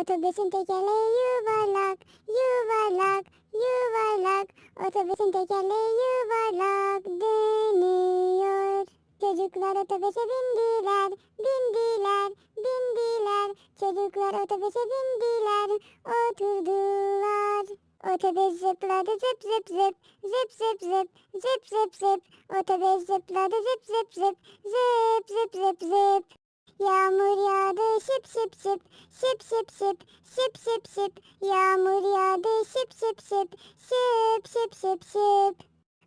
Otobüsün tekerleği yuvarlak, yuvarlak, yuvarlak. Otobüsün tekerleği yuvarlak dönüyor. Çocuklar otobüse bindiler, bindiler, bindiler. Çocuklar otobüse bindiler, oturdular. Otobüs zıpladı zıp zıp zıp, zıp zıp zıp, zıp zıp zıp. Otobüs zıpladı zıp zıp zıp, zıp zıp zıp zıp. Şıp şıp şıp, şıp şıp şıp, şıp şıp şıp. Yağmur yağdı. Şıp şıp şıp, şıp şıp şıp şıp.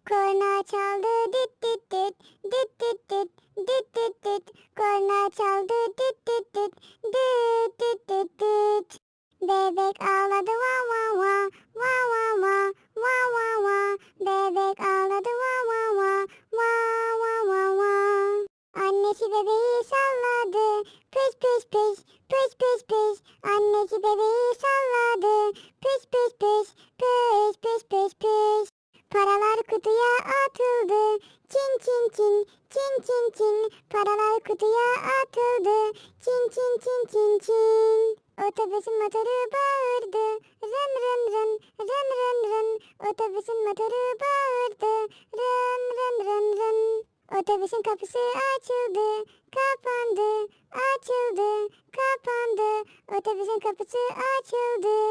Korna çaldı. Düt düt düt, düt düt düt, düt düt düt. Korna çaldı. Düt düt düt, düt düt düt düt. Bebek ağladı Annesi bebeği salladı, pış pış pış, pış pış pış. Annesi bebeği salladı, pış pış pış, pış pış pış pış. Paralar kutuya atıldı, çin çin çin, çin çin çin. Paralar kutuya atıldı, çin çin çin çin çin. Otobüsün motoru bağırdı, rın rın rın, rın rın rın. Otobüsün motoru bağırdı, rın. Otobüsün kapısı açıldı, kapandı, açıldı, kapandı. Otobüsün kapısı açıldı.